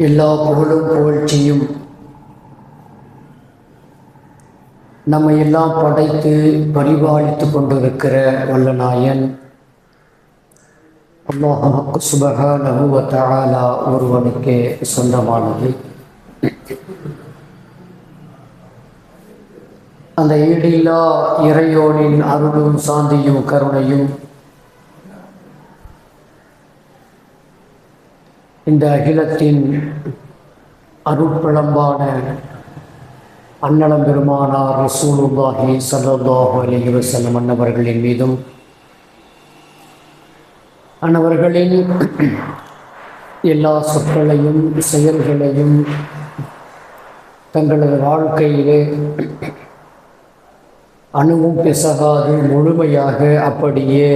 எல்லா புகழும் புகழ்ச்சியும் நம்ம எல்லாம் படைத்து பரிபாலித்து கொண்டிருக்கிற வல்லநாயன் அல்லாஹ் சுபஹானஹு வ தஆலா ஒருவனுக்கே சொந்தமானது அந்த ஈடில்லா இறையோனின் அருளும் சாந்தியும் கருணையும் இந்த அகிலத்தின் அருட்பழம்பான அன்னலம் பெருமானார் ரசூலுல்லாஹி சல்லாஹு அலி வசல்லம் அன்னவர்களின் மீதும் அன்னவர்களின் எல்லா சொற்களையும் செயல்களையும் தங்களது வாழ்க்கையிலே அணுவும் பிசகாது முழுமையாக அப்படியே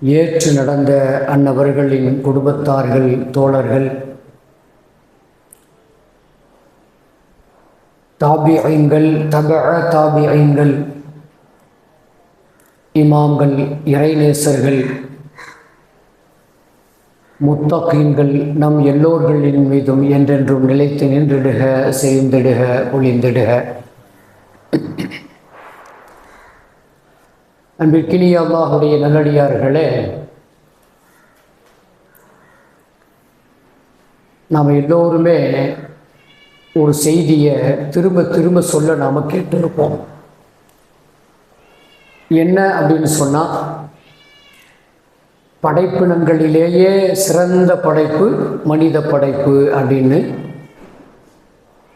ஏற்று நடந்த அன்னவர்களின் குடும்பத்தார்கள் தோழர்கள் தாபியங்கள் தப தாபியங்கள் இமாம்கள் இறைநேசர்கள் முத்தகீன்கள் நம் எல்லோர்களின் மீதும் என்றென்றும் நிலைத்து நின்றிடுக செய்திடுக ஒளிந்திடுக. அன்பிற்கினிய அல்லாஹுடைய நல்லடியார்களே நாம் எல்லோருமே ஒரு செய்தியை திரும்ப திரும்ப சொல்ல நாம் கேட்டிருப்போம். என்ன அப்படின்னு சொன்னால் படைப்பினங்களிலேயே சிறந்த படைப்பு மனித படைப்பு அப்படின்னு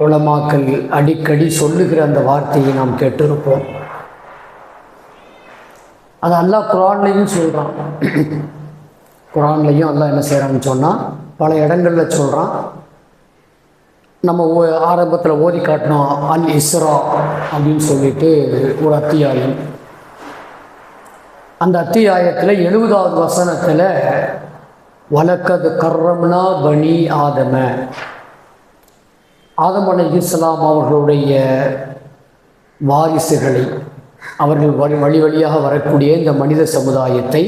உளமாக்கல் அடிக்கடி சொல்லுகிற அந்த வார்த்தையை நாம் கேட்டிருப்போம். அது அல்லாஹ் குரான்லையும் சொல்கிறான் குரான்லையும் அல்லாஹ் என்ன செய்கிறான்னு சொன்னால் பல இடங்களில் சொல்கிறான் நம்ம ஓ ஆரம்பத்தில் ஓதி காட்டினோம் அல் இஸ்ரா அப்படின்னு சொல்லிட்டு ஒரு அத்தியாயம். அந்த அத்தியாயத்தில் எழுபதாவது வசனத்தில் வழக்கது கர்ரம்னா பனி ஆதம. ஆதம் அலை இஸ்லாம் அவர்களுடைய வாரிசுகளை அவர்கள் வழி வழி வழியாக வரக்கூடிய இந்த மனித சமுதாயத்தை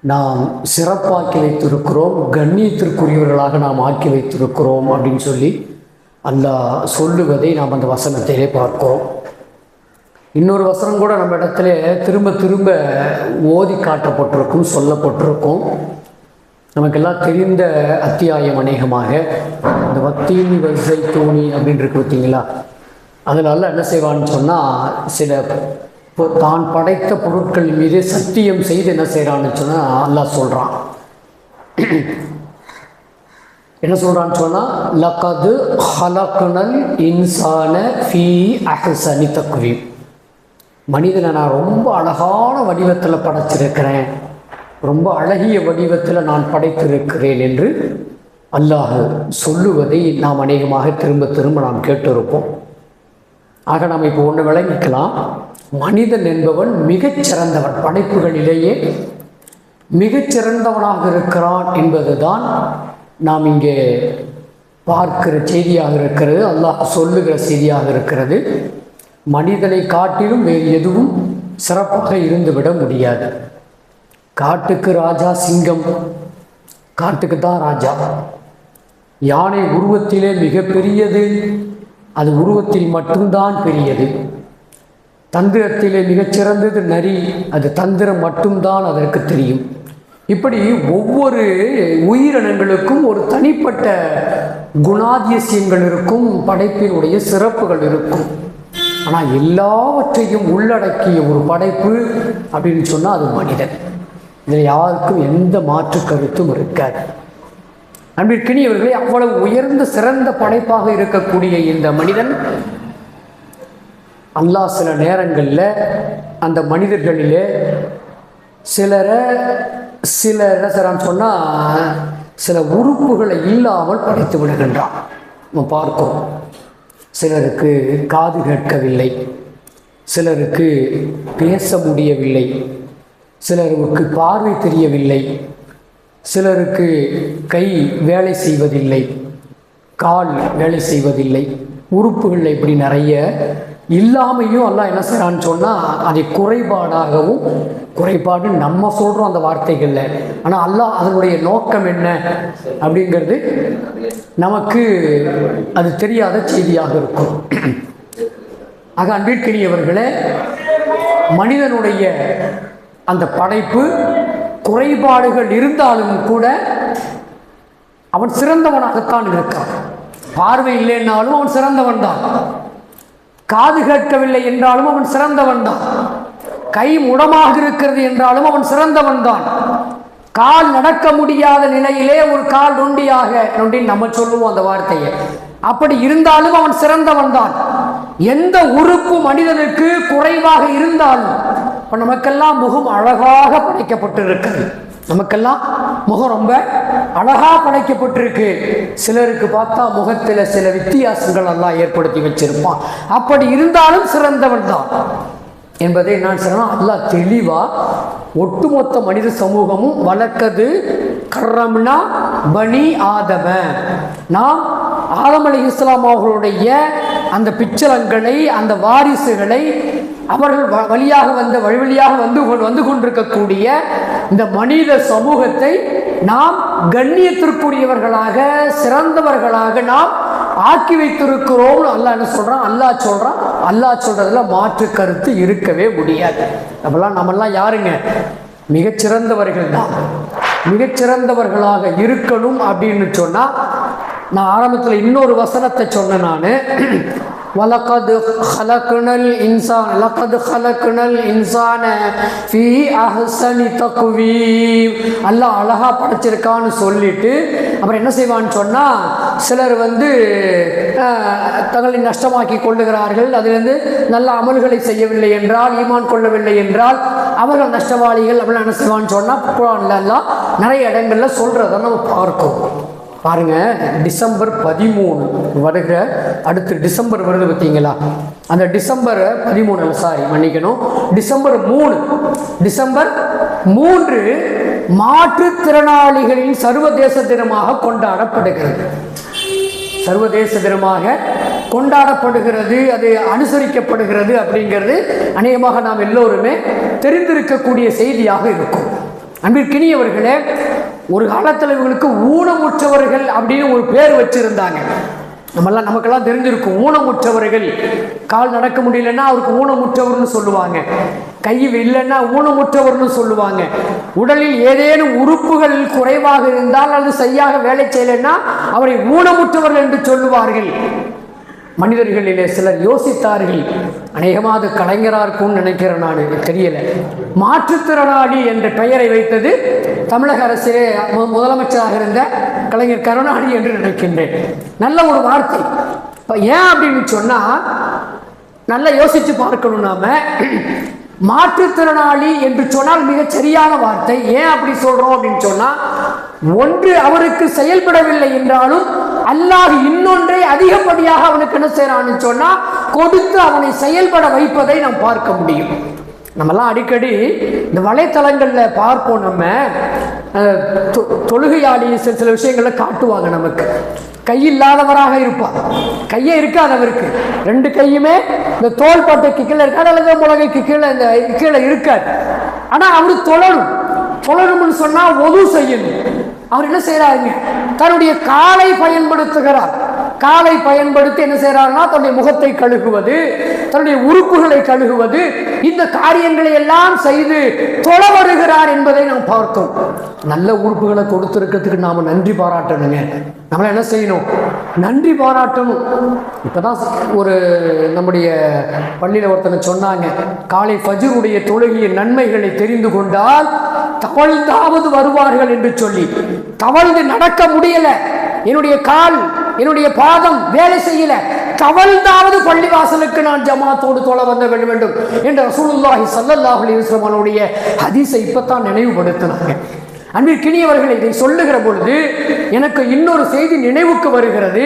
நாம் சிறப்பாக்கி வைத்திருக்கிறோம் கண்ணியத்திற்குரியவர்களாக நாம் ஆக்கி வைத்திருக்கிறோம் அப்படின்னு சொல்லி அந்த சொல்லுவதை நாம் அந்த வசனத்திலே பார்க்கிறோம். இன்னொரு வசனம் கூட நம்ம இடத்துல திரும்ப திரும்ப ஓதி காட்டப்பட்டிருக்கும் சொல்லப்பட்டிருக்கும். நமக்கெல்லாம் தெரிந்த அத்தியாயம் அநேகமாக. இந்த வத்தீனி வரிசை தோணி அப்படின்னு இருக்கு பார்த்தீங்களா? அதனால என்ன செய்வான்னு சொன்னால் சில இப்போ தான் படைத்த பொருட்கள் மீது சத்தியம் செய்து என்ன செய்கிறான்னு சொன்னால் அல்லாஹ் சொல்கிறான் என்ன சொல்கிறான்னு சொன்னால் லக்கது ஹலக்குனல் இன்சான ஃபி அஹசனி தக்குவி மனிதனை நான் ரொம்ப அழகான வடிவத்தில் படைச்சிருக்கிறேன். ரொம்ப அழகிய வடிவத்தில் நான் படைத்திருக்கிறேன் என்று அல்லாஹ் சொல்லுவதை நாம் அநேகமாக திரும்ப திரும்ப நாம் கேட்டிருப்போம். ஆக நாம் இப்போ ஒன்று விளங்கிக்கலாம். மனிதன் என்பவன் மிகச்சிறந்தவன் படைப்புகளிலேயே மிகச்சிறந்தவனாக இருக்கிறான் என்பதுதான் நாம் இங்கே பார்க்கிற செய்தியாக இருக்கிறது. அல்லாஹ் சொல்லுகிற செய்தியாக இருக்கிறது. மனிதனை காட்டிலும் வேறு எதுவும் சிறப்பாக இருந்துவிட முடியாது. காட்டுக்கு ராஜா சிங்கம். காட்டுக்கு தான் ராஜா. யானை உருவத்திலே மிகப்பெரியது. அது உருவத்தில் மட்டும்தான் பெரியது. தந்திரத்திலே மிகச்சிறந்தது நரி அது தந்திரம் மட்டும்தான் அதற்கு தெரியும். இப்படி ஒவ்வொரு உயிரினங்களுக்கும் ஒரு தனிப்பட்ட குணாதிசயங்கள் இருக்கும் படைப்பினுடைய சிறப்புகள் இருக்கும். ஆனால் எல்லாவற்றையும் உள்ளடக்கிய ஒரு படைப்பு அப்படின்னு சொன்னால் அது மனிதன். இதில் யாருக்கும் எந்த மாற்று கருத்தும் இருக்காது. அன்பிற்கினியவர்களே அவ்வளவு உயர்ந்த சிறந்த படைப்பாக இருக்கக்கூடிய இந்த மனிதன் அல்லாஹ் சில நேரங்களில் அந்த மனிதர்களிலே சிலரை சில என்ன செய்றான்னு சொன்னால் சில உறுப்புகளை இல்லாமல் படைத்து விடுகின்றான். நம்ம பார்க்கிறோம். சிலருக்கு காது கேட்கவில்லை. சிலருக்கு பேச முடியவில்லை. சிலருக்கு பார்வை தெரியவில்லை. சிலருக்கு கை வேலை செய்வதில்லை கால் வேலை செய்வதில்லை உறுப்புகள் இப்படி நிறைய இல்லாமையும் அல்லாஹ் என்ன செய்கிறான்னு சொன்னால் அதை குறைபாடாகவும் குறைபாடு நம்ம சொல்கிறோம் அந்த வார்த்தைகளில். ஆனால் அல்லாஹ் அதனுடைய நோக்கம் என்ன அப்படிங்கிறது நமக்கு அது தெரியாத செய்தியாக இருக்கும். ஆக அன்பிற்கினியவர்களே மனிதனுடைய அந்த படைப்பு குறைபாடுகள் இருந்தாலும் கூட அவன் சிறந்தவனாகத்தான் இருக்கான். பார்வை இல்லைன்னாலும் அவன் சிறந்தவன் தான் காது கேட்கவில்லை என்றாலும் அவன் சிறந்தவன் தான் கை முடமாக இருக்கிறது என்றாலும் அவன் சிறந்தவன் தான் கால் நடக்க முடியாத நிலையிலே ஒரு கால் நொண்டியாக நொண்டின்னு நம்ம சொல்லுவோம் அந்த வார்த்தையை. அப்படி இருந்தாலும் அவன் சிறந்தவன் தான் எந்த உறுப்பு மனிதனுக்கு குறைவாக இருந்தாலும் இப்போ நமக்கெல்லாம் முகம் அழகாக படைக்கப்பட்டிருக்கிறது நமக்கெல்லாம் முகம் ரொம்ப அழகாக படைக்கப்பட்டிருக்கு. சிலருக்கு பார்த்தா முகத்தில் சில வித்தியாசங்கள் எல்லாம் ஏற்படுத்தி வச்சிருப்பான். அப்படி இருந்தாலும் சிறந்தவன் தான். என்பதை நான் சொன்னா அல்லாஹ் தெளிவாக ஒட்டுமொத்த மனித சமூகமும் வளர்க்கது கர்ரம்னா பனி ஆதம. நாம் ஆதம் அலி இஸ்லாம் அவர்களுடைய அந்த பிச்சலங்களை அந்த வாரிசுகளை அவர்கள் வ- வழியாக வந்த வழி வழியாக வந்து கொ- வந்து கொண்டிருக்கக்கூடிய இந்த மனித சமூகத்தை நாம் கண்ணியத்திற்குரியவர்களாக சிறந்தவர்களாக நாம் ஆக்கி வைத்திருக்கிறோம் அல்லான்னு என்ன அல்லாஹ் சொல்கிறான் அல்லாஹ் சொல்கிறதுல மாற்று கருத்து இருக்கவே முடியாது. நம்மலாம் நம்மெல்லாம் யாருங்க? மிகச்சிறந்தவர்கள் தான். மிகச்சிறந்தவர்களாக இருக்கணும் அப்படின்னு சொன்னால் நான் ஆரம்பத்தில் இன்னொரு வசனத்தை சொன்னேன் நான். வலக்கது ஹலக்குனல் இன்சான் லக்கது ஹலக்குனல் இன்சான ஃபி அஹ்சனி தக்குவீம் அல்லாஹ் அழகா படைச்சிருக்கான்னு சொல்லிட்டு அப்புறம் என்ன செய்வான்னு சொன்னா சிலர் வந்து தங்களை நஷ்டமாக்கி கொள்ளுகிறார்கள். அதிலிருந்து நல்ல அமல்களை செய்யவில்லை என்றால் ஈமான் கொள்ளவில்லை என்றால் அவர்கள் நஷ்டவாளிகள் அப்படிலாம் என்ன செய்வான்னு சொன்னா குரான்ல எல்லாம் நிறைய இடங்கள்ல சொல்றதை நம்ம பார்க்கும் பாருங்க டிசம்பர் பதிமூணு வருகிற அடுத்து டிசம்பர் வருது பார்த்தீங்களா? அந்த டிசம்பர் பதிமூணு சாரி மன்னிக்கணும். டிசம்பர் மூணு டிசம்பர் மூன்று மாற்றுத்திறனாளிகளின் சர்வதேச தினமாக கொண்டாடப்படுகிறது. சர்வதேச தினமாக கொண்டாடப்படுகிறது அது அனுசரிக்கப்படுகிறது அப்படிங்கிறது அநேகமாக நாம் எல்லோருமே தெரிந்திருக்கக்கூடிய செய்தியாக இருக்கும். அன்பிற்கினியவர்களே ஒரு காலத்தில் இவங்களுக்கு ஊனமுற்றவர்கள் அப்படின்னு ஒரு பேர் வச்சிருந்தாங்க. நம்மெல்லாம் நமக்கெல்லாம் தெரிஞ்சிருக்கும் ஊனமுற்றவர்கள். கால் நடக்க முடியலன்னா அவருக்கு ஊனமுற்றவர்னு சொல்லுவாங்க. கை இல்லைன்னா ஊனமுற்றவர்னு சொல்லுவாங்க. உடலில் ஏதேனும் உறுப்புகள் குறைவாக இருந்தால் அல்லது சரியாக வேலை செய்யலைன்னா அவரை ஊனமுற்றவர்கள் என்று சொல்லுவார்கள். மனிதர்களிலே சிலர் யோசித்தார்கள் அநேகமாக கலைஞராக இருக்கும்னு நினைக்கிறேன் நான் எனக்கு தெரியல. மாற்றுத்திறனாளி என்ற பெயரை வைத்தது தமிழக அரசிலே முதலமைச்சராக இருந்த கலைஞர் கருணாநிதி என்று நினைக்கின்றேன். நல்ல ஒரு வார்த்தை. இப்போ ஏன் அப்படின்னு சொன்னால் நல்லா யோசித்து பார்க்கணும் நாம. மாற்றுத்திறனாளி என்று சொன்னால் மிகச் சரியான வார்த்தை. ஏன் அப்படி சொல்றோம் அப்படின்னு சொன்னால் ஒன்று அவருக்கு செயல்படவில்லை என்றாலும் அல்லாஹ் இன்னொன்றை அதிகப்படியாக அவனுக்கு என்ன செய்யறான்னு சொன்னா கொடுத்து அவனை செயல்பட வைப்பதை நாம் பார்க்க முடியும். நம்மலாம் அடிக்கடி இந்த வலைத்தளங்கள்ல பார்ப்போம் நம்ம. அஹ், தொ- சில சில விஷயங்களை காட்டுவாங்க நமக்கு. கை இல்லாதவராக இருப்பார் கையே இருக்காது அவருக்கு ரெண்டு கையுமே இந்த தோள் பட்டைக்கு கீழே இருக்காது அல்லது முழகைக்கு கீழே இந்த கீழே இருக்காது. ஆனா அவரு தொழணும். தொழணும்னு சொன்னா ஒது செய்யணும். அவர் என்ன செய்யறாருங்க தன்னுடைய காலை பயன்படுத்துகிறார். காலை பயன்படுத்தி என்ன செய்யறாருன்னா தன்னுடைய முகத்தை கழுகுவது தன்னுடைய உறுப்புகளை கழுகுவது இந்த காரியங்களை எல்லாம் செய்து தொழ வருகிறார் என்பதை நாம் பார்த்தோம். நல்ல உறுப்புகளை கொடுத்திருக்கிறதுக்கு நாம நன்றி பாராட்டணுங்க. நம்மள என்ன செய்யணும்? நன்றி பாராட்டணும். இப்பதான் ஒரு நம்முடைய பள்ளியில ஒருத்தனை சொன்னாங்க காலை ஃபஜ்ருடைய தொழுகிய நன்மைகளை தெரிந்து கொண்டால் தவழ்ந்தாவது வருவார்கள் என்று சொல்லி. தவழ்ந்து நடக்க முடியல. என்னுடைய கால் என்னுடைய பாதம் வேலை செய்யல. தவழ்ந்தாவது பள்ளிவாசலுக்கு நான் ஜமாத்தோடு தொலை வந்த வேண்டும் வேண்டும் என்று ரசூலுல்லாஹி ஸல்லல்லாஹு அலைஹி ஹதீஸை இப்பதான் நினைவுபடுத்தினாங்க. அன்பிற்கினியவர்கள் இதை சொல்லுகிற பொழுது எனக்கு இன்னொரு செய்தி நினைவுக்கு வருகிறது.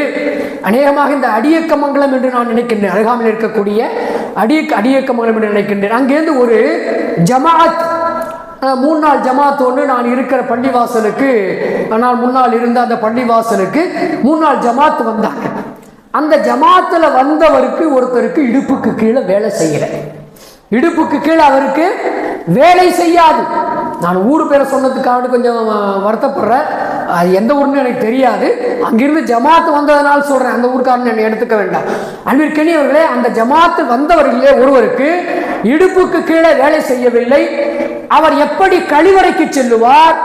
அநேகமாக இந்த அடியக்கமங்கலம் என்று நான் நினைக்கின்றேன். அருகாமையில் இருக்கக்கூடிய அடிய அடியக்கமங்கலம் என்று நினைக்கின்றேன். அங்கேருந்து ஒரு ஜமாத் மூணு நாள் ஜமாத் ஒன்று நான் இருக்கிற பள்ளிவாசலுக்கு நான் முன்னால் இருந்த அந்த பள்ளிவாசலுக்கு மூணு நாள் ஜமாத் வந்தாங்க. அந்த ஜமாத்துல வந்தவருக்கு ஒருத்தருக்கு இடுப்புக்கு கீழே வேலை செய்யலை. இடுப்புக்கு கீழே அவருக்கு வேலை செய்யாது. நான் ஊர் பேரை சொன்னதுக்காக கொஞ்சம் வருத்தப்படுறேன். அது எந்த ஊர்னு எனக்கு தெரியாது. அங்கிருந்து ஜமாத்து வந்ததனால் சொல்றேன். அந்த ஊருக்காரன் என்னை எடுத்துக்க வேண்டாம். அன்பிற்கனி அவர்களே அந்த ஜமாத்து வந்தவர்களே ஒருவருக்கு இடுப்புக்கு கீழே வேலை செய்யவில்லை. அவர் எப்படி கழிவறைக்கு செல்லுவார்?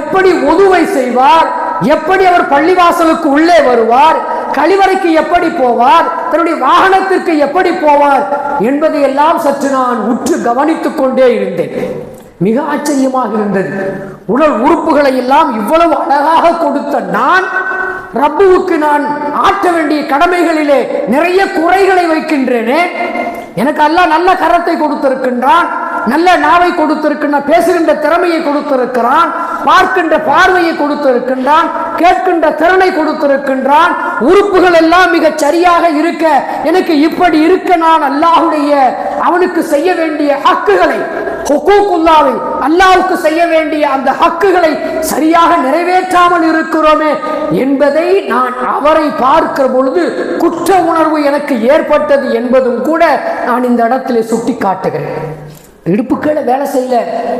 எப்படி உதுவை செய்வார்? எப்படி அவர் பள்ளிவாசலுக்கு உள்ளே வருவார்? கழிவறைக்கு எப்படி போவார்? தன்னுடைய வாகனத்திற்கு எப்படி போவார்? என்பதை எல்லாம் சற்று நான் உற்று கவனித்துக் கொண்டே இருந்தேன். மிக ஆச்சரியமாக இருந்தது. உடல் உறுப்புகளை எல்லாம் இவ்வளவு அழகாக கொடுத்த நான் ரப்புவுக்கு நான் ஆற்ற வேண்டிய கடமைகளிலே நிறைய குறைகளை வைக்கின்றேனே. எனக்கு அல்ல நல்ல கரத்தை கொடுத்திருக்கின்றான். நல்ல நாவை கொடுத்திருக்கின்ற பேசுகின்ற திறமையை கொடுத்திருக்கிறான் பார்க்கின்ற பார்வையை கொடுத்திருக்கின்றான் கேட்கின்ற திறனை கொடுத்திருக்கின்றான். உறுப்புகள் எல்லாம் மிகச் சரியாக இருக்க எனக்கு இப்படி இருக்க நான் அல்லாஹுடைய அவனுக்கு செய்ய வேண்டிய ஹக்குகளை ஹுக்கூக்குல்லாவை அல்லாவுக்கு செய்ய வேண்டிய அந்த ஹக்குகளை சரியாக நிறைவேற்றாமல் இருக்கிறோமே என்பதை நான் அவரை பார்க்கிற பொழுது குற்ற உணர்வு எனக்கு ஏற்பட்டது என்பதும் கூட நான் இந்த இடத்திலே சுட்டி காட்டுகிறேன் இடுப்புக்களை வேலை செய்யல.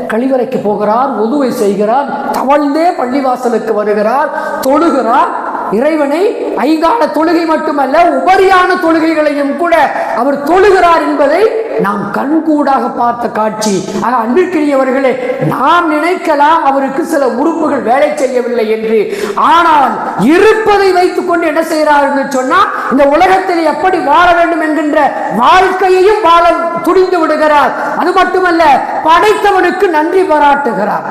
கழிவறைக்கு போகிறார் உதுவை செய்கிறார் தவழ்ந்தே பள்ளிவாசலுக்கு வருகிறார் தொழுகிறார் இறைவனை ஐங்கால தொழுகை மட்டுமல்ல உபரியான தொழுகைகளையும் கூட அவர் தொழுகிறார் என்பதை நாம் கண்கூடாக பார்த்த காட்சி. ஆக அன்பிற்கினியவர்களே நாம் நினைக்கலாம் அவருக்கு சில உறுப்புகள் வேலை செய்யவில்லை என்று. ஆனால் இருப்பதை வைத்துக் கொண்டு என்ன செய்கிறார் என்று சொன்னா இந்த உலகத்தில் எப்படி வாழ வேண்டும் என்கின்ற வாழ்க்கையையும் வாழ துணிந்து விடுகிறார். அது மட்டுமல்ல படைத்தவனுக்கு நன்றி பாராட்டுகிறார்.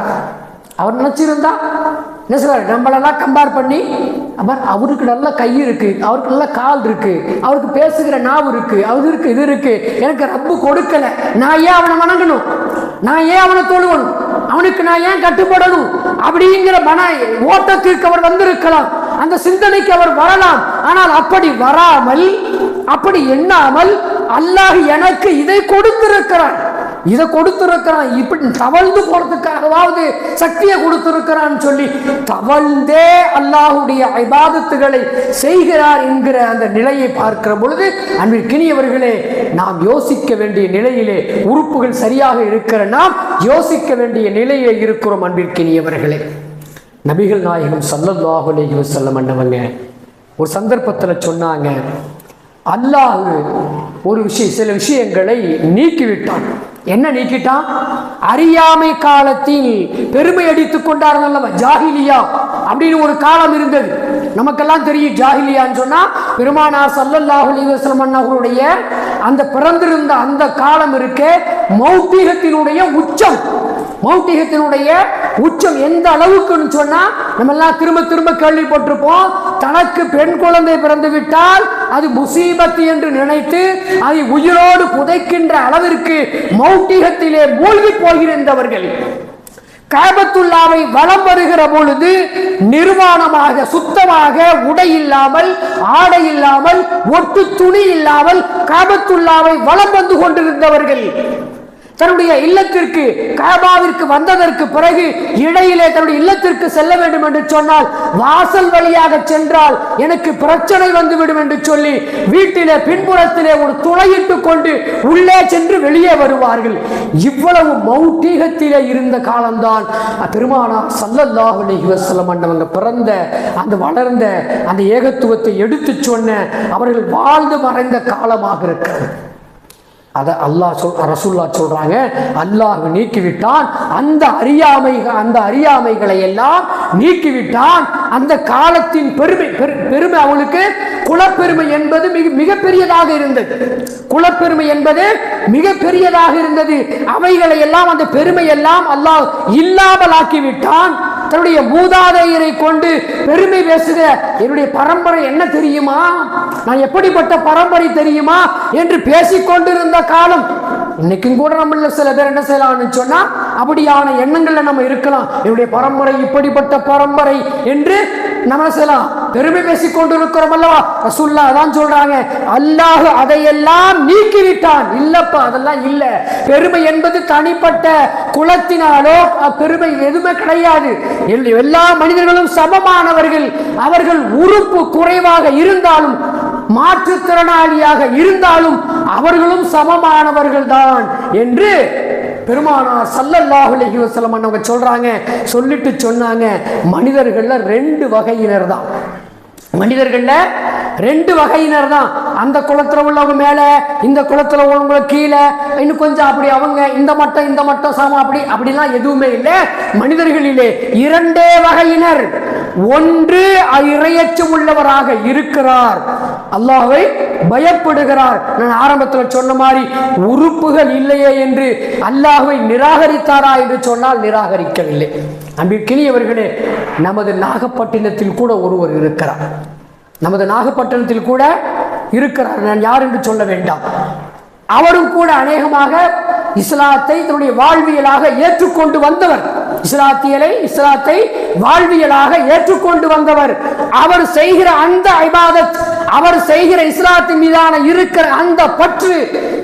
அவர் நினைச்சிருந்தா என்ன சொல்றாரு நம்மளெல்லாம் கம்பேர் பண்ணி அவர் அவருக்கு நல்ல கை இருக்கு அவருக்கு நல்ல கால் இருக்கு அவருக்கு பேசுகிற நாவு இருக்கு அவருக்கு இருக்கு இது இருக்கு. எனக்கு ரப்பு கொடுக்கல. நான் ஏன் அவனை வணங்கணும்? நான் ஏன் அவனை தொழுவணும்? அவனுக்கு நான் ஏன் கட்டுப்படணும்? அப்படிங்கிற மன ஓட்டத்திற்கு அவர் வந்திருக்கலாம். அந்த சிந்தனைக்கு அவர் வரலாம். ஆனால் அப்படி வராமல் அப்படி எண்ணாமல் அல்லாஹ் எனக்கு இதை கொடுத்திருக்கிறான் இதை கொடுத்துருக்கிறான். இப்படி தவழ்ந்து போறதுக்காகவாவது சக்தியை கொடுத்திருக்கிறான் சொல்லி தவழ்ந்தே அல்லாஹுடைய ஐபாதத்துகளை செய்கிறார் என்கிற அந்த நிலையை பார்க்கிற பொழுது அன்பிற்கினியவர்களே நாம் யோசிக்க வேண்டிய நிலையிலே உறுப்புகள் சரியாக இருக்கிற நாம் யோசிக்க வேண்டிய நிலையிலே இருக்கிறோம் அன்பிற்கினியவர்களே. நபிகள் நாயகம் சல்லல்லாஹு அலைஹி வஸல்லம் அண்ணவங்க ஒரு சந்தர்ப்பத்தில் சொன்னாங்க அல்லாஹ் ஒரு விஷயம் சில விஷயங்களை நீக்கிவிட்டான். என்ன நீக்கிட்டான்? அறியாமை காலத்தில் பெருமை அடித்துக் கொண்டார்கள் அல்லவா ஜாகிலியா. அப்படின்னு ஒரு காலம் இருந்தது. நமக்கெல்லாம் தெரியும் ஜாகிலியான்னு சொன்னா பெருமானார் சல்லல்லாஹு அலைஹி வஸல்லம் அந்த பிறந்திருந்த அந்த காலம் இருக்கே மௌத்திகத்தினுடைய உச்சம். மௌட்டிகத்தினுடைய உச்சம் எந்த அளவுக்குன்னு சொன்னா நம்ம எல்லாம் திரும்ப திரும்ப கேள்விப்பட்டிருப்போம் தனக்கு பெண் குழந்தை பிறந்து விட்டால் அது முசீபத்து என்று நினைத்து அதை உயிரோடு புதைக்கின்ற அளவிற்கு மௌட்டிகத்திலே மூழ்கி போகிறந்தவர்கள் காபத்துல்லாவை வலம் வருகிற பொழுது நிர்வாணமாக சுத்தமாக உடை இல்லாமல் ஆடை இல்லாமல் ஒட்டு துணி இல்லாமல் காபத்துல்லாவை வலம் வந்து கொண்டிருந்தவர்கள். தன்னுடைய இல்லத்திற்கு கபாவிற்கு வந்ததற்கு பிறகு இடையிலே தன்னுடைய இல்லத்திற்கு செல்ல வேண்டும் என்று சொன்னால் வாசல் வழியாக சென்றால் எனக்கு பிரச்சனை வந்துவிடும் என்று சொல்லி வீட்டிலே பின்புறத்திலே ஒரு துளையிட்டு கொண்டு உள்ளே சென்று வெளியே வருவார்கள். இவ்வளவு மௌட்டீகத்திலே இருந்த காலம்தான் பெருமானா சல்லல்லாஹு அலைஹி வஸல்லம் பிறந்த அந்த வளர்ந்த அந்த ஏகத்துவத்தை எடுத்துச் சொன்ன அவர்கள் வாழ்ந்து மறைந்த காலமாக இருக்கிறது. அதை அல்லாஹ் சொல் ரசுல்லா சொல்றாங்க. அல்லாஹ் நீக்கிவிட்டான். அந்த அறியாமை அந்த அறியாமைகளை எல்லாம் நீக்கிவிட்டான். அந்த காலத்தின் பெருமை பெரு- பெருமை அவளுக்கு குலப்பெருமை என்பது மிக மிகப்பெரியதாக இருந்தது. குலப்பெருமை என்பது மிகப்பெரியதாக இருந்தது. அவைகளை எல்லாம் அந்த பெருமை எல்லாம் அல்லாஹ் இல்லாமலாக்கி விட்டான் தன்னுடைய மூதாதையரை கொண்டு பெருமை பேசுகிற என்னுடைய பரம்பரை என்ன தெரியுமா? நான் எப்படிப்பட்ட பரம்பரை தெரியுமா? என்று பேசிக்கொண்டிருந்த காலம் இன்னைக்கும் கூட நம்மள சில பேர் என்ன செய்யலாம்னு சொன்னா அப்படியான எண்ணங்கள்ல நம்ம இருக்கலாம். என்னுடைய பரம்பரை இப்படிப்பட்ட பரம்பரை என்று நம்ம செய்யலாம் பெருமை பேசிக் கொண்டிருக்கிறோம் அல்லவா? ரசுல்லா அதான் சொல்றாங்க அல்லாஹ் அதையெல்லாம் நீக்கிவிட்டான். இல்லப்பா அதெல்லாம் இல்ல. பெருமை என்பது தனிப்பட்ட குலத்தினாலோ பெருமை எதுவுமே கிடையாது. எல்லா மனிதர்களும் சமமானவர்கள். அவர்கள் உறுப்பு குறைவாக இருந்தாலும் மாற்றுத்திறனாளியாக இருந்தாலும் அவர்களும் சமமானவர்கள் தான் என்று பெருமானார் சல்லல்லாஹு அலைஹி வஸல்லம் அவங்க சொல்றாங்க சொல்லிட்டு சொன்னாங்க மனிதர்கள்ல ரெண்டு வகையினர் தான். மனிதர்கள்ல ரெண்டு வகையினர் தான். அந்த குளத்துல உள்ளவங்க மேல இந்த குளத்துல உள்ளவங்க கீழே இன்னும் கொஞ்சம் அப்படி அவங்க இந்த மட்டம் இந்த மட்டம் சாமா அப்படி அப்படிலாம் எதுவுமே இல்லை. மனிதர்களிலே இரண்டே வகையினர். ஒன்று இரையச்சம் உள்ளவராக இருக்கிறார். அல்லாவை பயப்படுகிறார். நான் ஆரம்பத்தில் சொன்ன மாதிரி உறுப்புகள் இல்லையே என்று அல்லாஹை நிராகரித்தாரா என்று சொன்னால் நிராகரிக்கவில்லை. அன்பிற்கினியவர்களே நமது நாகப்பட்டினத்தில் கூட ஒருவர் இருக்கிறார். நமது நாகப்பட்டினத்தில் கூட இருக்கிறார். நான் யார் என்று சொல்ல வேண்டாம். அவரும் கூட அநேகமாக இஸ்லாத்தை தன்னுடைய வாழ்வியலாக ஏற்றுக்கொண்டு வந்தவர். இஸ்லாத்தியலை இஸ்லாத்தை வாழ்வியலாக ஏற்றுக்கொண்டு வந்தவர். அவர் செய்கிற அந்த ஐபாதத் அவர் செய்கிற இஸ்லாத்தின் மீதான இருக்கிற அந்த பற்று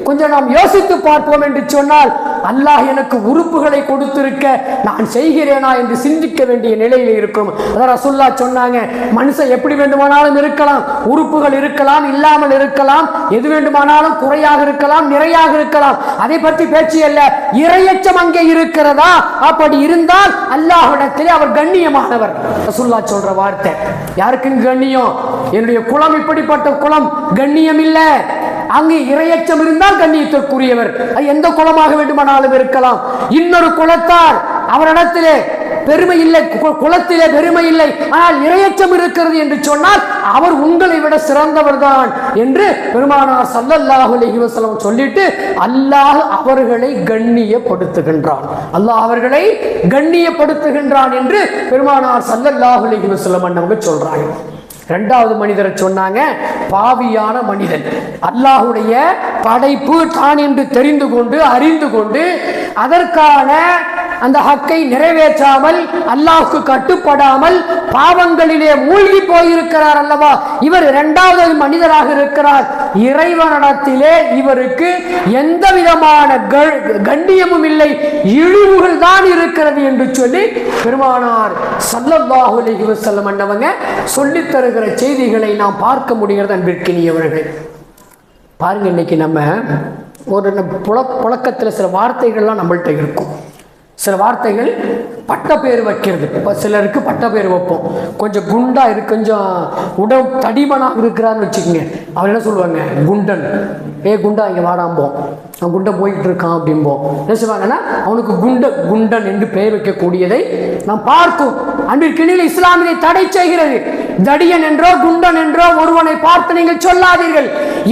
கொஞ்சம் நாம் யோசித்து பார்ப்போம் என்று சொன்னால் அல்லாஹ் எனக்கு உறுப்புகளை கொடுத்திருக்க நான் செய்கிறேனா என்று சிந்திக்க வேண்டிய நிலையில் இருக்கும். அதான் ரசுல்லா சொன்னாங்க மனுஷன் எப்படி வேண்டுமானாலும் இருக்கலாம் உறுப்புகள் இருக்கலாம் இல்லாமல் இருக்கலாம் எது வேண்டுமானாலும் குறையாக இருக்கலாம் நிறையாக இருக்கலாம். அதை பற்றி பேச்சு அல்ல இரையச்சம் அங்கே இருக்கிறதா? அப்படி இருந்தால் அல்லாஹ்விடத்திலே அவர் கண்ணியமானவர். ரசுல்லா சொல்ற வார்த்தை யாருக்கு கண்ணியம்? என்னுடைய குலம் இப்படிப்பட்ட குளம் கண்ணியம் இல்லை. அங்கு இரையச்சம் இருந்தால் கண்ணியத்திற்குரியவர். அது எந்த குளமாக வேண்டுமானாலும் இருக்கலாம். இன்னொரு குலத்தார் அவரிடத்திலே பெருமை இல்லை குலத்திலே பெருமை இல்லை. ஆனால் இரையச்சம் இருக்கிறது என்று சொன்னால் அவர் உங்களை விட சிறந்தவர் தான் என்று பெருமானார் சல்லல்லாஹு அலிஹிவசலம் சொல்லிட்டு அல்லாஹ் அவர்களை கண்ணியப்படுத்துகின்றான். அல்லாஹ் அவர்களை கண்ணியப்படுத்துகின்றான் என்று பெருமானார் சல்லல்லாஹு அலிஹிவசலம் அண்ணவங்க சொல்றாங்க. இரண்டாவது மனிதரை சொன்னாங்க பாவியான மனிதன். அல்லாஹுடைய படைப்பு தான் என்று தெரிந்து கொண்டு அறிந்து கொண்டு அதற்கான அந்த ஹக்கை நிறைவேற்றாமல் அல்லாஹுக்கு கட்டுப்படாமல் பாவங்களிலே மூழ்கி போயிருக்கிறார் அல்லவா? இவர் இரண்டாவது மனிதராக இருக்கிறார். இறைவனிடத்திலே இவருக்கு எந்த விதமான க- கண்ணியமும் இல்லை. இழிவுகள் தான் இருக்கிறது என்று சொல்லி பெருமானார் சல்லல்லாஹு அலைஹி வஸல்லம் அண்ணவங்க சொல்லித் தருகிற செய்திகளை நாம் பார்க்க முடிகிறது அன்பிற்கினியவர்கள். பாருங்க இன்னைக்கு நம்ம ஒரு நம்ம புழ புழக்கத்தில் சில வார்த்தைகள்லாம் நம்மள்கிட்ட இருக்கும். சில வார்த்தைகள் பட்டப்பேர் வைக்கிறது. இப்போ சிலருக்கு பட்டப்பேர் வைப்போம். கொஞ்சம் குண்டா இரு கொஞ்சம் உடம்பு தடிமனாக இருக்கிறான்னு வச்சுக்கோங்க. அவர் என்ன சொல்லுவாங்க? குண்டன். ஏ குண்டா இங்கே வாடாம்போம் அவன் குண்டை போயிட்டு இருக்கான் அப்படிம்போம் என்ன சொல்லுவாங்கன்னா அவனுக்கு குண்ட குண்டன் என்று பெயர் வைக்கக்கூடியதை நாம் பார்க்கும். அன்பிற்கினில் இஸ்லாமியை தடை செய்கிறது. தடியன் என்றோ குண்டன் என்றோ ஒருவனை பார்த்து நீங்கள் சொல்லாதீர்கள்.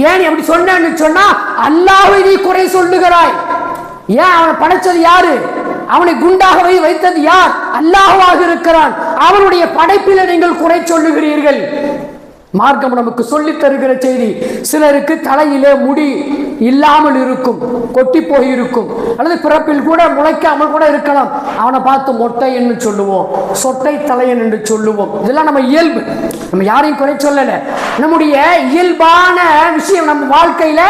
ஏன் எப்படி சொன்னேன்னு சொன்னா அல்லாஹ்வை நீ குறை சொல்லுகிறாய். ஏன் அவனை படைச்சது யாரு? அவனை குண்டாகவே வைத்தது யார்? அல்லாஹுவாக இருக்கிறான். அவனுடைய படைப்பில நீங்கள் குறை சொல்லுகிறீர்கள். மார்க்கம் நமக்கு சொல்லித் தருகிற செய்தி சிலருக்கு தலையிலே முடி இல்லாமல் இருக்கும் கொட்டி போய் இருக்கும் அல்லது பிறப்பில் கூட முளைக்காமல் கூட இருக்கலாம். அவனை பார்த்து மொட்டை என்று சொல்லுவோம் சொட்டை தலையன் என்று சொல்லுவோம். இதெல்லாம் நம்ம இயல்பு. நம்ம யாரையும் குறை சொல்லல. நம்முடைய இயல்பான விஷயம் நம்ம வாழ்க்கையில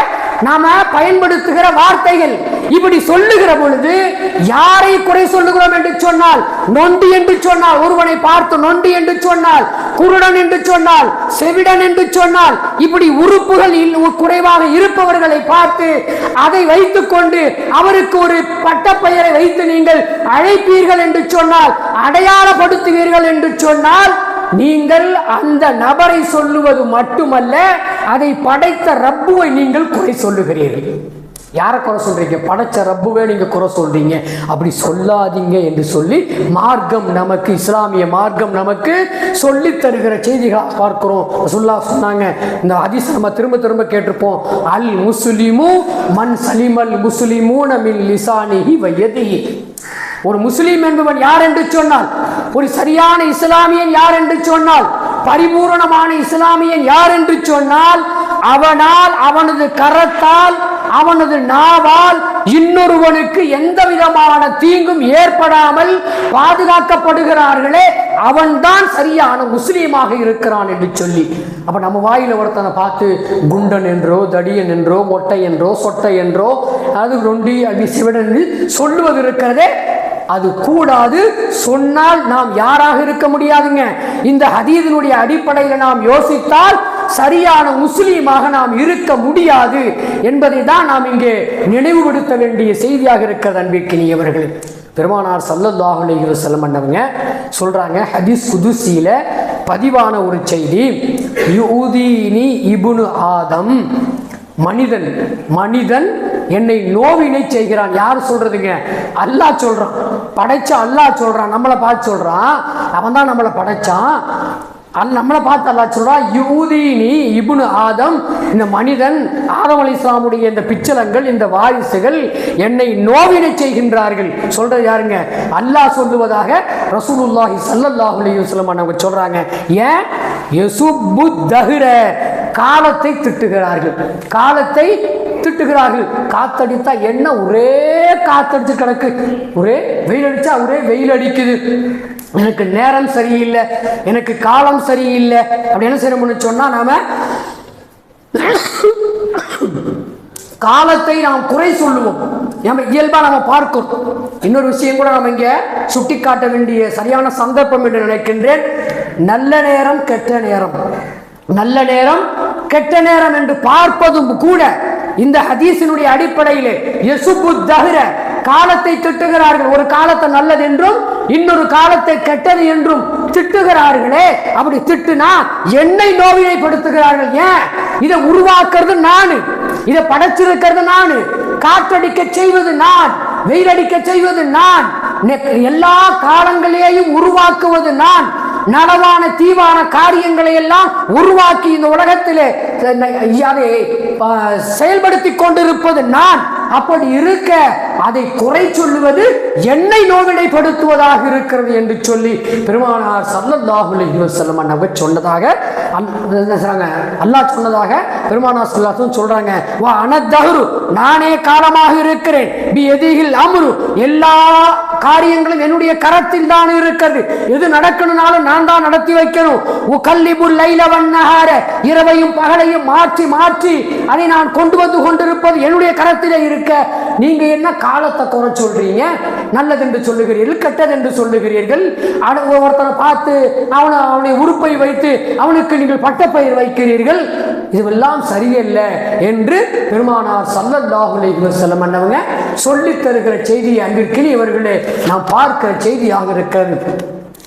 நாம பயன்படுத்துகிற வார்த்தைகள். இப்படி சொல்லுகிற பொழுது யாரை குறை சொல்லுகிறோம் என்று சொன்னால் நொண்டி என்று சொன்னால் ஒருவனை பார்த்து நொண்டி என்று சொன்னால் குருடன் என்று சொன்னால் செவிடன் என்று சொன்னால் இப்படி உறுப்புகள் குறைவாக இருப்பவர்களை பார்த்து அதை வைத்துக்கொண்டு அவருக்கு ஒரு பட்டப்பெயரை வைத்து நீங்கள் அழைப்பீர்கள் என்று சொன்னால் அடையாளப்படுத்துவீர்கள் என்று சொன்னால் நீங்கள் அந்த நபரை சொல்லுவது மட்டுமல்ல அதை படைத்த ரப்புவை நீங்கள் குறை சொல்லுகிறீர்கள். யாரை குறை சொல்றீங்க? படைச்ச ரப்புவே நீங்க குறை சொல்றீங்க. அப்படி சொல்லாதீங்க என்று சொல்லி மார்க்கம் நமக்கு இஸ்லாமிய மார்க்கம் நமக்கு சொல்லித் தருகிற செய்திகளாக பார்க்கிறோம். சொல்லா சொன்னாங்க இந்த அதிச நம்ம திரும்ப திரும்ப கேட்டிருப்போம். அல் முஸ்லிமு மன் சலிமல் முஸ்லிமூன மின் லிசானிஹி வயதிஹி ஒரு முஸ்லீம் என்பவன் யார் என்று சொன்னால் ஒரு சரியான இஸ்லாமியன் யார் என்று சொன்னால் பரிபூரணமான இஸ்லாமியன் யார் என்று சொன்னால் அவனால் அவனது கரத்தால் அவனது நாவால் இன்னொருவனுக்கு எந்த விதமான தீங்கும் ஏற்படாமல் பாதுகாக்கப்படுகிறார்களே அவன்தான் சரியான முஸ்லீமாக இருக்கிறான் என்று சொல்லி. அப்ப நம்ம வாயில ஒருத்தனை பார்த்து குண்டன் என்றோ தடியன் என்றோ மொட்டை என்றோ சொட்டை என்றோ அது ரொண்டி அப்படி சிவன் என்று சொல்லுவது இருக்கிறதே அது கூடாது. சொன்னால் நாம் யாராக இருக்க முடியாதுங்க. இந்த ஹதீதினுடைய அடிப்படையில் நாம் யோசித்தால் சரியான முஸ்லீமாக நாம் இருக்க முடியாது என்பதை தான் நாம் இங்கே நினைவுபடுத்த வேண்டிய செய்தியாக இருக்கிறது அன்பிற்கினியவர்கள். பெருமானார் சல்லல்லாஹு அலைஹி வஸல்லம் அண்ணவங்க சொல்றாங்க ஹதீஸ் குதுசியில பதிவான ஒரு செய்தி யூதீனி இபுனு ஆதம் மனிதன் மனிதன் என்னை நோவினை செய்கிறான். யார் சொல்றதுங்க? அல்லாஹ் சொல்றான். படைச்ச அல்லாஹ் சொல்றான். நம்மளை பார்த்து சொல்றான். அவன் தான் நம்மளை படைச்சான். அல் நம்மளை பார்த்து அல்லாஹ் சொல்றான் யூதீனி இபுனு ஆதம் இந்த மனிதன் ஆதம் அலி இஸ்லாமுடைய இந்த பிச்சலங்கள் இந்த வாரிசுகள் என்னை நோவினை செய்கின்றார்கள். சொல்றது யாருங்க? அல்லாஹ் சொல்லுவதாக ரசூலுல்லாஹி சல்லல்லாஹு அலைஹி வஸல்லம் அவங்க சொல்றாங்க. ஏன்? யசுப்பு தஹிர. காலத்தை திட்டுகிறார்கள். காலத்தை திட்டுகிறார்கள். காத்தடித்தா என்ன? ஒரே காத்தடிச்சு கிடக்கு. ஒரே வெயில் அடிச்சா ஒரே வெயில் அடிக்குது. எனக்கு நேரம் சரியில்லை. எனக்கு காலம் சரியில்லை. அப்படி என்ன செய்யணும்னு சொன்னா நாம காலத்தை நாம் குறை சொல்லுவோம். நம்ம இயல்பா நம்ம பார்க்கிறோம். இன்னொரு விஷயம் கூட நம்ம இங்க சுட்டி காட்ட வேண்டிய சரியான சந்தர்ப்பம் என்று நினைக்கின்றேன். நல்ல நேரம் கெட்ட நேரம். நல்ல நேரம் கெட்ட நேரம் என்று பார்ப்பதும் கூட இந்த ஹதீசினுடைய அடிப்படையிலே யசுபு தவிர காலத்தை திட்டுகிறார்கள். ஒரு காலத்தை நல்லது என்றும் இன்னொரு காலத்தை கெட்டது என்றும் திட்டுகிறார்களே. அப்படி திட்டுனா என்னை நோவினைப்படுத்துகிறார்கள் ஏன்? இதை உருவாக்குறது நானு. இதை படைச்சிருக்கிறது நானு. காற்றடிக்க செய்வது நான். வெயிலடிக்க செய்வது நான். நெ- எல்லா காலங்களையும் உருவாக்குவது நான். நனவான தீவான காரியங்களை எல்லாம் உருவாக்கி இந்த உலகத்திலே அதை செயல்படுத்தி கொண்டிருப்பது நான். அப்படி இருக்க அதை குறை சொல்லுவது என்னை நோவினைப்படுத்துவதாக இருக்கிறது என்று சொல்லி பெருமானார் சல்லல்லாஹு செல்லம் வஸல்லம் சொன்னதாக அல்லாஹ் சொன்னதாக பெருமானார் சொல்றாங்க. வா அனத்தகுரு நானே காலமாக இருக்கிறேன். பி எதிகில் எல்லா காரியங்களும் என்னுடைய கரத்தில் தான் இருக்கிறது. எது நடக்கணும்னாலும் நான் தான் நடத்தி வைக்கணும். உகல்லிபுல் லைல நகார இரவையும் பகலையும் மாற்றி மாற்றி அதை நான் கொண்டு வந்து கொண்டிருப்பது என்னுடைய கரத்திலே இருக்க. நீங்க என்ன காலத்தை குறை சொல்றீங்க? நல்லது என்று சொல்லுகிறீர்கள் கெட்டது என்று சொல்லுகிறீர்கள். அட- ஒருத்தனை பார்த்து அவனை அவனுடைய உறுப்பை வைத்து அவனுக்கு நீங்கள் பட்டப்பயிர் வைக்கிறீர்கள். இதுவெல்லாம் சரியல்ல என்று பெருமானார் சல்லல்லாஹு அலைஹி வஸல்லம் சொல்லித் தருகிற செய்தியை அன்பிற்கினி இவர்களே நாம் பார்க்கிற செய்தியாக இருக்கிறது.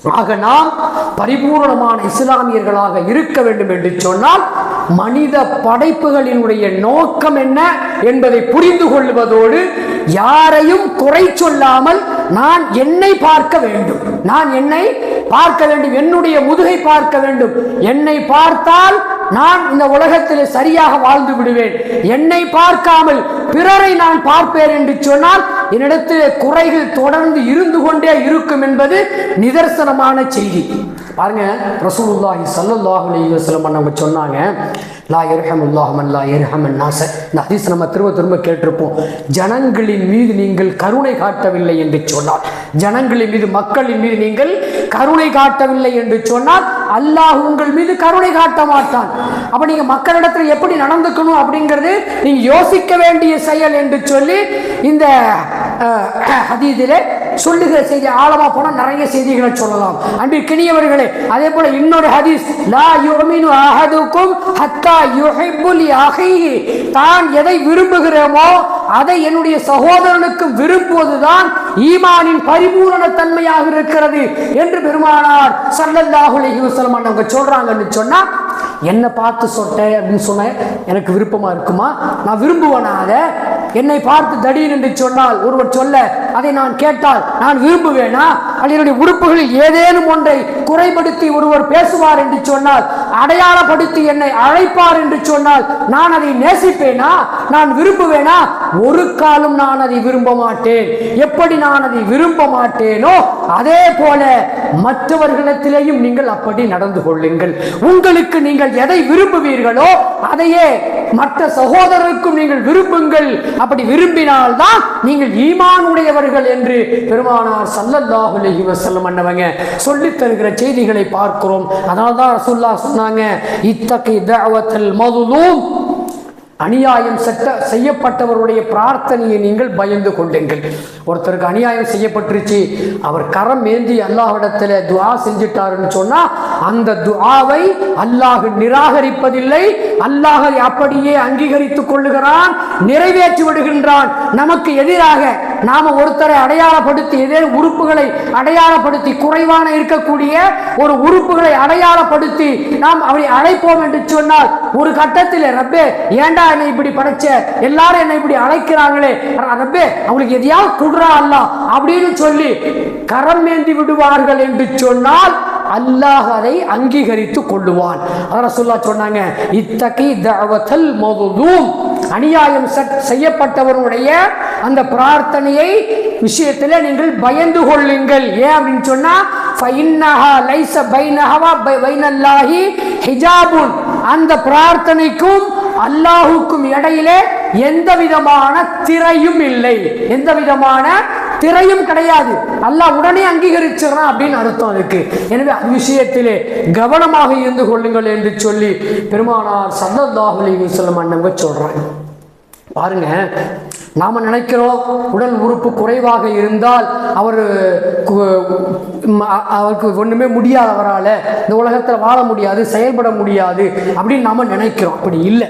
ஆக நாம் பரிபூர்ணமான இஸ்லாமியர்களாக இருக்க வேண்டும் என்று சொன்னால் மனித படைப்புகளினுடைய நோக்கம் என்ன என்பதை புரிந்து கொள்வதோடு யாரையும் குறை சொல்லாமல் நான் என்னை பார்க்க வேண்டும். நான் என்னை பார்க்க வேண்டும். என்னுடைய முதுகை பார்க்க வேண்டும். என்னை பார்த்தால் நான் இந்த உலகத்தில் சரியாக வாழ்ந்து விடுவேன். என்னை பார்க்காமல் பிறரை நான் பார்ப்பேன் என்று சொன்னால் என்னிடத்தில் குறைகள் தொடர்ந்து இருந்து கொண்டே இருக்கும் என்பது நிதர்சனமான செய்தி. பாருங்க ரசூலுல்லாஹி சல்லுல்லாஹு அலைஹி நம்ம சொன்னாங்க லா இர்ஹமுல்லாஹு லா இர்ஹமன் நாச இந்த ஹதீஸ் நம்ம திரும்ப திரும்ப கேட்டிருப்போம். ஜனங்களின் மீது நீங்கள் கருணை காட்டவில்லை என்று சொன்னார் ஜனங்களின் மீது மக்களின் மீது நீங்கள் கருணை காட்டவில்லை என்று சொன்னால் அல்லாஹ் உங்கள் மீது கருணை காட்ட மாட்டான். அப்ப நீங்க மக்களிடத்தில் எப்படி நடந்துக்கணும் அப்படிங்கிறது நீங்க யோசிக்க வேண்டிய செயல் என்று சொல்லி இந்த ஹதீதிலே சொல்லுகிற செய்தி ஆழமா போனா நிறைய செய்திகளை சொல்லலாம். அன்பிற்கினியவர்களே அதே போல இன்னொரு ஹதீஸ் லா யுமினு அஹதுக்கும் ஹத்தா யுஹிப்பு லி தான் எதை விரும்புகிறோமோ அதை என்னுடைய சகோதரனுக்கு விரும்புவதுதான் ஈமானின் பரிபூரண தன்மையாக இருக்கிறது என்று பெருமானார் சல்லல்லாஹு அலைஹி வஸல்லம் அவங்க சொல்றாங்கன்னு சொன்னா என்னை பார்த்து சொட்டேன் அப்படின்னு சொன்ன எனக்கு விருப்பமா இருக்குமா? நான் விரும்புவேனா அதை? என்னை பார்த்து தடீன் என்று சொன்னால் ஒருவர் சொல்ல அதை நான் கேட்டால் நான் விரும்புவேனா? அல்லது உறுப்புகளில் ஏதேனும் ஒன்றை குறைபடுத்தி ஒருவர் பேசுவார் என்று சொன்னால் அடையாளப்படுத்தி என்னை அழைப்பார் என்று சொன்னால் நான் அதை நேசிப்பேனா? நான் விரும்புவேனா? ஒரு காலம் நான் அதை விரும்ப மாட்டேன். எப்படி நான் அதை விரும்ப மாட்டேனோ அதே போல மற்றவர்களிடத்திலேயும் நீங்கள் அப்படி நடந்து கொள்ளுங்கள். உங்களுக்கு நீங்கள் எதை விரும்புவீர்களோ அதையே மற்ற சகோதரருக்கும் நீங்கள் விரும்புங்கள். அப்படி விரும்பினால்தான் நீங்கள் ஈமான் உடையவர்கள் என்று பெருமானார் சல்லல்லாஹு அலஹி வசல்லம் அண்ணவங்க சொல்லி தருகிற செய்திகளை பார்க்கிறோம். அதனால தான் ரசுல்லா சொன்னாங்க இத்தகி தஅவத்தல் மதுலூம். அநியாயம் சட்ட செய்யப்பட்டவருடைய பிரார்த்தனையை நீங்கள் பயந்து கொள்ளுங்கள். ஒருத்தருக்கு அநியாயம் செய்யப்பட்டுருச்சு அவர் கரம் ஏந்தி அல்லாஹ்விடத்துல துவா செஞ்சிட்டாருன்னு சொன்னா அந்த துவாவை அல்லாஹ் நிராகரிப்பதில்லை அல்லாஹ் அப்படியே அங்கீகரித்துக் கொள்ளுகிறான் நிறைவேற்றி விடுகின்றான். நமக்கு எதிராக நாம ஒருத்தரை அடையாளப்படுத்தி ஏதேனும் உறுப்புகளை அடையாளப்படுத்தி குறைவான இருக்கக்கூடிய ஒரு உறுப்புகளை அடையாளப்படுத்தி நாம் அவரை அழைப்போம் என்று சொன்னால் ஒரு கட்டத்தில் ரப்பே ஏண்டா என்னை இப்படி படைச்ச? எல்லாரும் என்னை இப்படி அழைக்கிறாங்களே. ரப்பே அவங்களுக்கு எதையாவது குடுறா அல்ல. அப்படின்னு சொல்லி கரம் ஏந்தி விடுவார்கள் என்று சொன்னால் அல்லாஹ் அதை அங்கீகரித்து கொள்ளுவான். அதான் சொல்லா சொன்னாங்க இத்தகி தவத்தல் மோதுதூம் அநியாயம் செய்யப்பட்டவருடைய அந்த பிரார்த்தனையை விஷயத்தில் நீங்கள் பயந்து கொள்ளுங்கள். ஏன் அப்படின்னு சொன்னா ஃபைன்னஹா பை- ஹிஜாபுன். அந்த பிரார்த்தனைக்கும் அல்லாஹுக்கும் இடையிலே எந்த விதமான திரையும் இல்லை. எந்த விதமான திரையும் கிடையாது. அல்லாஹ் உடனே அங்கீகரிச்சிடறான் அப்படின்னு அர்த்தம் அதுக்கு எனவே அது விஷயத்திலே கவனமாக இருந்து கொள்ளுங்கள் என்று சொல்லி பெருமானார் சல்லல்லாஹு அலைஹி அண்ணங்க சொல்றாங்க. பாருங்க நாம நினைக்கிறோம் உடல் உறுப்பு குறைவாக இருந்தால் அவர் அவருக்கு ஒண்ணுமே முடியாது அவரால். இந்த உலகத்தில் வாழ முடியாது செயல்பட முடியாது அப்படின்னு நாம நினைக்கிறோம். அப்படி இல்லை.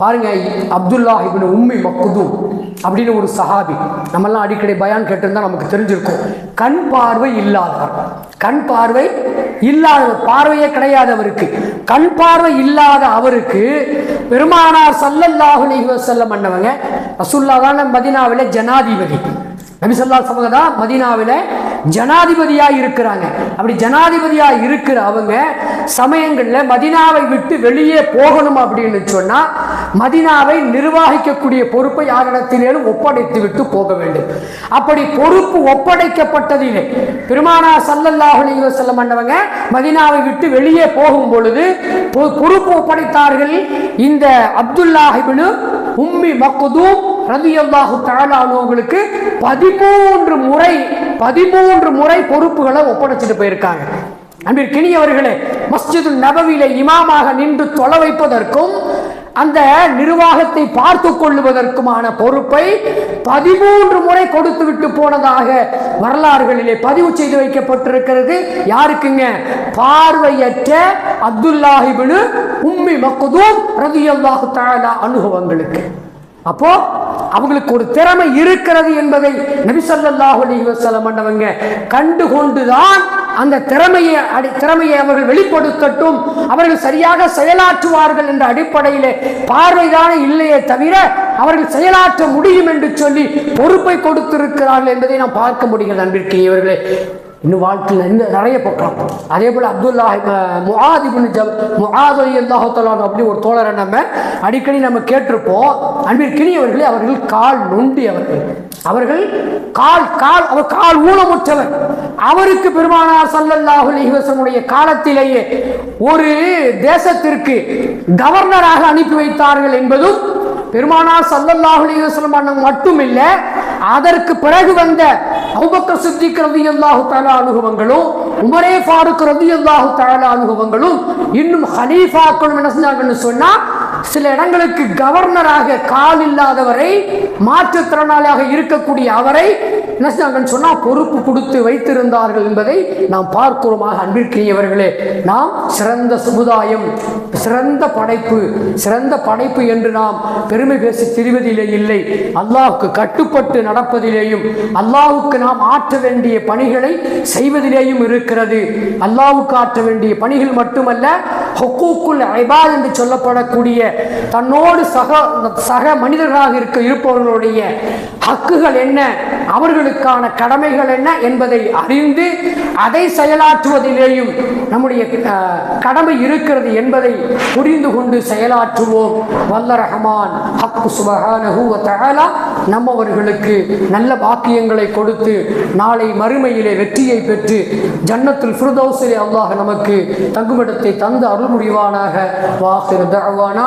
பாருங்க அப்துல்லா இப்னு உம்மி மக்குதூம் அப்படின்னு ஒரு சஹாபி. நம்மெல்லாம் அடிக்கடி பயான் கேட்டிருந்தா நமக்கு தெரிஞ்சிருக்கும். கண் பார்வை இல்லாதவர். கண் பார்வை இல்லாதவர். பார்வையே கிடையாது அவருக்கு. கண் பார்வை இல்லாத அவருக்கு பெருமானார் சல்லல்லாஹு செல்ல பண்ணவங்க ரசூல்லா தான் மதினாவில ஜனாதிபதி. நபிசல்லா ஸல்லல்லாஹு தான் மதீனாவில ஜனாதிபதியா இருக்கிறாங்க. அப்படி ஜனாதிபதியா இருக்கிற அவங்க சமயங்கள்ல மதினாவை விட்டு வெளியே போகணும் அப்படின்னு சொன்னா மதினாவை நிர்வாகிக்கக்கூடிய பொறுப்பை யாரிடத்திலேயும் ஒப்படைத்து விட்டு போக வேண்டும். அப்படி பொறுப்பு ஒப்படைக்கப்பட்டதிலே பெருமானா சல்லல்லாஹு செல்ல வஸல்லம் மதினாவை விட்டு வெளியே போகும் பொழுது பொறுப்பு ஒப்படைத்தார்கள் இந்த அப்துல்லாஹ் உம்மி மக்தூம் ரலியல்லாஹு அல்லாஹு அவங்களுக்கு பதிமூன்று முறை பதிமூன்று முறை பொறுப்புகளை ஒப்படைச்சிட்டு போயிருக்காங்க. அன்பில் கிணியவர்களே மஸ்ஜிது நபவியில இமாமாக நின்று தொலை வைப்பதற்கும் அந்த நிர்வாகத்தை பார்த்து கொள்ளுவதற்குமான பொறுப்பை பதிமூன்று முறை கொடுத்து விட்டு போனதாக வரலாறுகளிலே பதிவு செய்து வைக்கப்பட்டிருக்கிறது. யாருக்குங்க? பார்வையற்ற அப்துல்லாஹிபின் உம்மி மக்குதூம் ரதியல்லாஹு தாலா அனுபவங்களுக்கு அப்போ அவங்களுக்கு ஒரு திறமை இருக்கிறது என்பதை நபிசல்லாஹு ஸல்லல்லாஹு மண்டவங்க கண்டுகொண்டுதான் கண்டு அந்த திறமையை அடி திறமையை அவர்கள் வெளிப்படுத்தட்டும் அவர்கள் சரியாக செயலாற்றுவார்கள் என்ற அடிப்படையிலே பார்வைதான இல்லையே தவிர அவர்கள் செயலாற்ற முடியும் என்று சொல்லி பொறுப்பை கொடுத்திருக்கிறார்கள் என்பதை நாம் பார்க்க முடிகிறது அன்பிற்கு இவர்களே இன்னும் வாழ்க்கையில் இன்னும் நிறைய பார்க்கலாம் அதே போல் அப்துல்லா முஹாதி ஜப் முஆத் அப்படி ஒரு தோழரை நம்ம அடிக்கடி நம்ம கேட்டிருப்போம் அன்பிற்கினியவர்களே அவர்கள் கால் நொண்டி அவர்கள் அவர்கள் கால் கால் அவர் கால் ஊனமுற்றவர். அவருக்கு பெருமானார் ஸல்லல்லாஹு அலைஹி காலத்திலேயே ஒரு தேசத்திற்கு கவர்னராக அனுப்பி வைத்தார்கள் என்பதும் பெருமானார் ஸல்லல்லாஹு அலைஹி வஸல்லம் அண்ணன் அதற்கு பிறகு வந்த அபூபக்கர் சித்திக் ரலியல்லாஹு தஆலா அனுபவங்களும் உமரே ஃபாரூக் ரலியல்லாஹு தஆலா அனுபவங்களும் இன்னும் ஹலீஃபாக்களும் என்ன செஞ்சாங்கன்னு சொன்னா சில இடங்களுக்கு கவர்னராக கால் இல்லாதவரை மாற்றுத்திறனாளியாக இருக்கக்கூடிய அவரை என்ன செஞ்சாங்கன்னு சொன்னா பொறுப்பு கொடுத்து வைத்திருந்தார்கள் என்பதை நாம் பார்க்கிறோமாக அன்பிற்கினியவர்களே. நாம் சிறந்த சமுதாயம் சிறந்த படைப்பு சிறந்த படைப்பு என்று நாம் பெருமை பேசி திரிவதிலே இல்லை. அல்லாஹ்வுக்கு கட்டுப்பட்டு நடப்பதிலேயும் அல்லாஹுக்கு நாம் ஆற்ற வேண்டிய பணிகளை செய்வதிலேயும் இருக்கிறது. அல்லாஹ்வுக்கு ஆற்ற வேண்டிய பணிகள் மட்டுமல்ல ஹொக்கூக்குள் ஐபாத் என்று சொல்லப்படக்கூடிய தன்னோடு சக சக மனிதர்களாக இருக்க இருப்பவர்களுடைய ஹக்குகள் என்ன? அவர்களுக்கான கடமைகள் என்ன என்பதை அறிந்து அதை செயலாற்றுவதிலேயும் நம்முடைய கடமை இருக்கிறது என்பதை புரிந்து கொண்டு செயலாற்றுவோம். வல்ல ரஹமான் ஹக்கு சுபஹானஹு வ நம்மவர்களுக்கு நல்ல பாக்கியங்களை கொடுத்து நாளை மறுமையிலே வெற்றியை பெற்று ஜன்னத்தில் ஃபிர்தௌஸிலே அல்லாஹ் நமக்கு தங்குமிடத்தை தந்து அருள் முடிவானாக வாசிர தகவானா